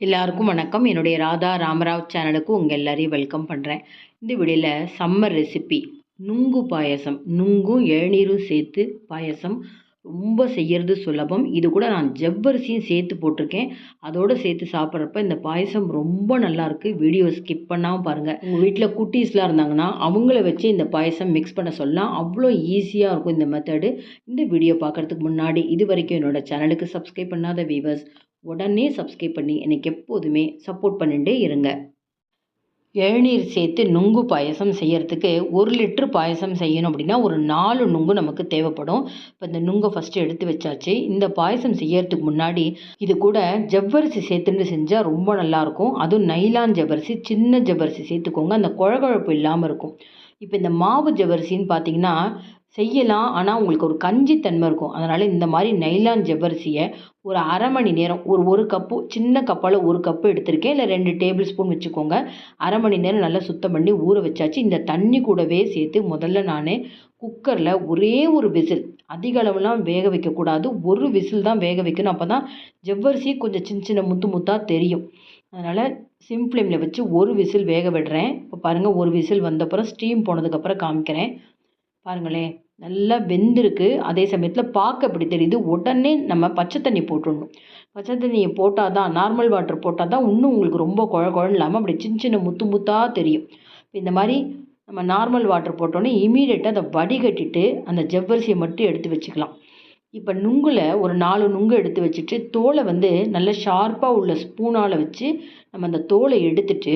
எல்லாருக்கும் வணக்கம். என்னுடைய ராதா ராமராவ் சேனலுக்கு உங்கள் எல்லாரையும் வெல்கம் பண்ணுறேன் இந்த வீடியோவில் சம்மர் ரெசிபி நுங்கு பாயசம் நுங்கும் இளநீரும் சேர்த்து பாயசம் ரொம்ப செய்கிறது சுலபம். இது கூட நான் ஜவ்வரிசியும் சேர்த்து போட்டிருக்கேன். அதோடு சேர்த்து சாப்பிட்றப்ப இந்த பாயசம் ரொம்ப நல்லாயிருக்கு வீடியோ ஸ்கிப் பண்ணாமல் பாருங்கள் உங்கள் வீட்டில் குட்டீஸ்லாம் இருந்தாங்கன்னா அவங்கள வச்சு இந்த பாயசம் மிக்ஸ் பண்ண சொல்லலாம். அவ்வளோ ஈஸியாக இருக்கும் இந்த மெத்தடு இந்த வீடியோ பார்க்குறதுக்கு முன்னாடி இது வரைக்கும் என்னோடய சேனலுக்கு சப்ஸ்கிரைப் பண்ணாத வீவர்ஸ் உடனே சப்ஸ்கிரைப் பண்ணி எனக்கு எப்போதுமே சப்போர்ட் பண்ணிகிட்டே இருங்க. இளநீர் சேர்த்து நுங்கு பாயசம் செய்யறதுக்கு ஒரு லிட்ரு பாயசம் செய்யணும் அப்படின்னா ஒரு நாலு நுங்கு நமக்கு தேவைப்படும். இப்போ இந்த நுங்கை ஃபஸ்ட்டு எடுத்து வச்சாச்சு. இந்த பாயசம் செய்யறதுக்கு முன்னாடி இது கூட ஜவ்வரிசி சேர்த்துட்டு செஞ்சால் ரொம்ப நல்லாயிருக்கும் அதுவும் நைலான் ஜவ்வரிசி சின்ன ஜவ்வரிசி சேர்த்துக்கோங்க. அந்த குழகுழப்பு இல்லாமல் இருக்கும். இப்போ இந்த மாவு ஜவரிசின்னு பார்த்தீங்கன்னா செய்யலாம். ஆனால் உங்களுக்கு ஒரு கஞ்சி தன்மை இருக்கும். அதனால் இந்த மாதிரி நைலான் ஜவ்வரிசியை ஒரு அரை மணி நேரம் ஒரு ஒரு கப்பு சின்ன கப்பால் ஒரு கப்பு எடுத்திருக்கேன். இல்லை ரெண்டு டேபிள் ஸ்பூன் வச்சுக்கோங்க. அரை மணி நேரம் நல்லா சுத்தம் பண்ணி ஊற வச்சாச்சு. இந்த தண்ணி கூடவே சேர்த்து முதல்ல நான் குக்கரில் ஒரே ஒரு விசில் அதிக அளவுலாம் வேக வைக்கக்கூடாது. ஒரு விசில் தான் வேக வைக்கணும். அப்போ தான் ஜவ்வரிசி கொஞ்சம் சின்ன சின்ன முத்து முத்தாக தெரியும். அதனால் சிம் ஃப்ளேமில் வச்சு ஒரு விசில் வேக விடுறேன். இப்போ பாருங்கள் ஒரு விசில் வந்தப்புறம் ஸ்டீம் போனதுக்கப்புறம் காமிக்கிறேன். பாருங்களேன் நல்லா வெந்திருக்கு. அதே சமயத்தில் பார்க்க அப்படி தெரியுது? உடனே நம்ம பச்சை தண்ணி போட்டுடணும். பச்சை தண்ணியை போட்டால் தான் நார்மல் வாட்டர் போட்டால் தான் இன்னும் உங்களுக்கு ரொம்ப குழ குழன்னு இல்லாமல் அப்படி சின்ன சின்ன முத்து முத்தாக தெரியும். இந்த மாதிரி நம்ம நார்மல் வாட்டர் போட்டோன்னே இமீடியட்டாக அதை வடிகட்டிட்டு அந்த ஜவ்வரிசியை மட்டும் எடுத்து வச்சுக்கலாம். இப்போ நுங்கில் ஒரு நாலு நுங்கு எடுத்து வச்சுட்டு தோலை வந்து நல்ல ஷார்ப்பாக உள்ள ஸ்பூனால் வச்சு நம்ம அந்த தோலை எடுத்துட்டு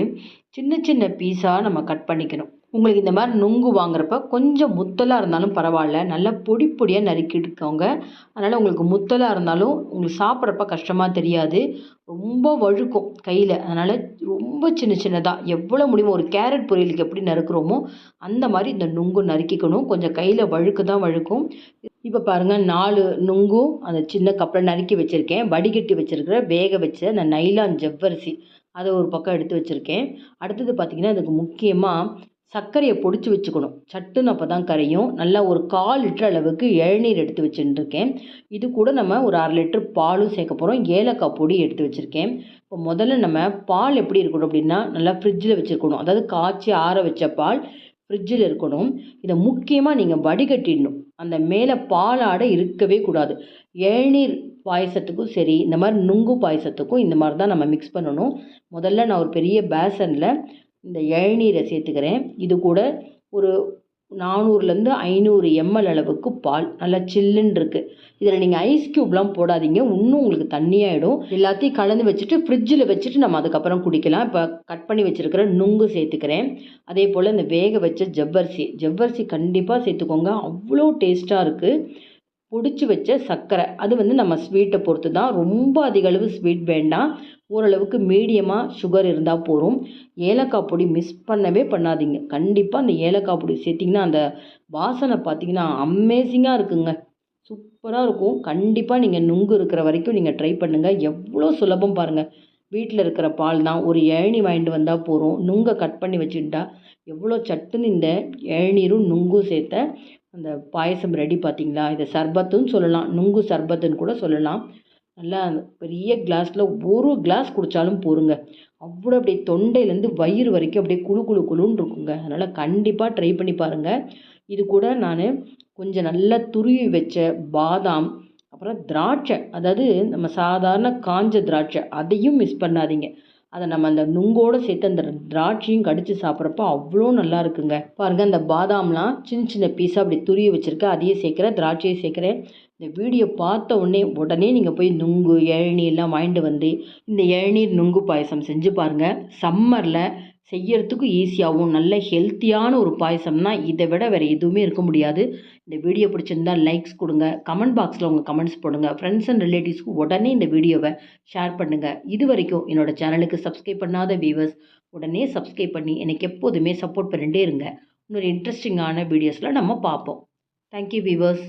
சின்ன சின்ன பீஸாக நம்ம கட் பண்ணிக்கணும். உங்களுக்கு இந்த மாதிரி நுங்கு வாங்குறப்ப கொஞ்சம் முத்தலாக இருந்தாலும் பரவாயில்ல. நல்லா பொடி பொடியாக நறுக்கிட்டுக்கோங்க. அதனால் உங்களுக்கு முத்தலாக இருந்தாலும் உங்களுக்கு சாப்பிட்றப்ப கஷ்டமாக தெரியாது. ரொம்ப வழுக்கும் கையில். அதனால் ரொம்ப சின்ன சின்னதாக எவ்வளோ முடியுமோ ஒரு கேரட் பொரியலுக்கு எப்படி நறுக்கிறோமோ அந்த மாதிரி இந்த நுங்கு நறுக்கிக்கணும். கொஞ்சம் கையில் வழுக்கு தான் வழுக்கும். இப்போ பாருங்கள் நாலு நுங்கும் அந்த சின்ன கப்பில் நறுக்கி வச்சுருக்கேன். வடிகட்டி வச்சுருக்கிற வேக வச்ச அந்த நைலான் ஜவ்வரிசி. அதை ஒரு பக்கம் எடுத்து வச்சுருக்கேன். அடுத்தது பார்த்திங்கன்னா அதுக்கு முக்கியமாக சர்க்கரையை பொடிச்சு வச்சுக்கணும். சட்டுன்னு அப்போ தான் கரையும். நல்லா ஒரு கால் லிட்டர் அளவுக்கு இளநீர் எடுத்து வச்சுட்டுருக்கேன் இது கூட நம்ம ஒரு அரை லிட்டர் பாலும் சேர்க்க போகிறோம் ஏலக்காய் பொடி எடுத்து வச்சுருக்கேன். இப்போ முதல்ல நம்ம பால் எப்படி இருக்கணும் அப்படின்னா நல்லா ஃப்ரிட்ஜில் வச்சுருக்கணும். அதாவது காய்ச்சி ஆற வச்ச பால் ஃப்ரிட்ஜில் இருக்கணும். இதை முக்கியமாக நீங்கள் வடிகட்டிடணும். அந்த மேலே பாலாடை இருக்கவே கூடாது. இளநீர் பாயசத்துக்கும் சரி இந்த மாதிரி நுங்கு பாயசத்துக்கும் இந்த மாதிரி தான் நம்ம மிக்ஸ் பண்ணணும். முதல்ல நான் ஒரு பெரிய பேசனில் இந்த இளநீரை சேர்த்துக்கிறேன் இது கூட ஒரு நானூறுலேருந்து ஐநூறு எம்எல் அளவுக்கு பால். நல்லா சில்லுன்னு இருக்குது இதில் நீங்கள் ஐஸ் க்யூப்லாம் போடாதீங்க. இன்னும் உங்களுக்கு தண்ணியாகிடும் எல்லாத்தையும் கலந்து வச்சுட்டு ஃப்ரிட்ஜில் வச்சுட்டு நம்ம அதுக்கப்புறம் குடிக்கலாம். இப்போ கட் பண்ணி வச்சுருக்கிற நுங்கு சேர்த்துக்கிறேன். அதே போல் இந்த வேக வச்ச ஜவ்வரிசி. ஜவ்வரிசி கண்டிப்பாக சேர்த்துக்கோங்க. அவ்வளோ டேஸ்ட்டாக இருக்குது பிடிச்சி வச்ச சர்க்கரை. அது வந்து நம்ம ஸ்வீட்டை பொறுத்து தான் ரொம்ப அதிக அளவு ஸ்வீட் வேண்டாம். ஓரளவுக்கு மீடியமாக சுகர் இருந்தால் போதும். ஏலக்காய் பொடி மிஸ் பண்ணவே பண்ணாதீங்க. கண்டிப்பாக அந்த ஏலக்காய் பொடி சேர்த்திங்கன்னா அந்த வாசனை பார்த்திங்கன்னா அமேசிங்காக இருக்குங்க. சூப்பராக இருக்கும். கண்டிப்பாக நீங்கள் நுங்கு இருக்கிற வரைக்கும் நீங்கள் ட்ரை பண்ணுங்கள் எவ்வளோ சுலபம் பாருங்கள் வீட்டில் இருக்கிற பால் தான் ஒரு இளநீ வாங்கிட்டு வந்தால் போகிறோம் நுங்கை கட் பண்ணி வச்சுக்கிட்டா எவ்வளோ சட்டுன்னு இந்த இளநீரும் நுங்கும் சேர்த்த அந்த பாயசம் ரெடி பார்த்தீங்களா இதை சர்பத்துன்னு சொல்லலாம். நுங்கு சர்பத்துன்னு கூட சொல்லலாம். நல்லா பெரிய கிளாஸில் ஒரு கிளாஸ் குடித்தாலும் போருங்க. அவ்வளோ அப்படியே தொண்டையிலேருந்து வயிறு வரைக்கும் அப்படியே குழு குழு குழுன்னு இருக்குங்க. அதனால் கண்டிப்பாக ட்ரை பண்ணி பாருங்கள் இது கூட நான் கொஞ்சம் நல்லா துருவி வச்ச பாதாம் அப்புறம் திராட்சை. அதாவது நம்ம சாதாரண காஞ்ச திராட்சை. அதையும் மிஸ் பண்ணாதீங்க. அதை நம்ம அந்த நுங்கோடு சேர்த்து அந்த திராட்சையும் கடித்து சாப்பிட்றப்ப அவ்வளோ நல்லா இருக்குங்க. பாருங்கள் அந்த பாதாம்லாம் சின்ன சின்ன பீஸாக அப்படி துருவி வச்சுருக்கேன் அதையும் சேர்க்குறேன் திராட்சையும் சேர்க்குறேன். இந்த வீடியோ பார்த்த உடனே உடனே நீங்கள் போய் நுங்கு இளநீர்லாம் வாங்கிட்டு வந்து இந்த இளநீர் நுங்கு பாயசம் செஞ்சு பாருங்கள் சம்மரில் செய்யறதுக்கும் ஈஸியாகவும் நல்ல ஹெல்த்தியான ஒரு பாயசம்னா இதை விட வேறு எதுவுமே இருக்க முடியாது. இந்த வீடியோ பிடிச்சிருந்தா லைக்ஸ் கொடுங்க. கமெண்ட் பாக்ஸில் உங்கள் கமெண்ட்ஸ் போடுங்க. ஃப்ரெண்ட்ஸ் அண்ட் ரிலேட்டிவ்ஸ்க்கு உடனே இந்த வீடியோவை ஷேர் பண்ணுங்கள் இது வரைக்கும் என்னோடய சேனலுக்கு சப்ஸ்கிரைப் பண்ணாத வியூவர்ஸ் உடனே சப்ஸ்கிரைப் பண்ணி எனக்கு எப்போதுமே சப்போர்ட் பண்ணிகிட்டே இருங்க. இன்னொரு இன்ட்ரெஸ்டிங்கான வீடியோஸில் நம்ம பார்ப்போம். Thank you viewers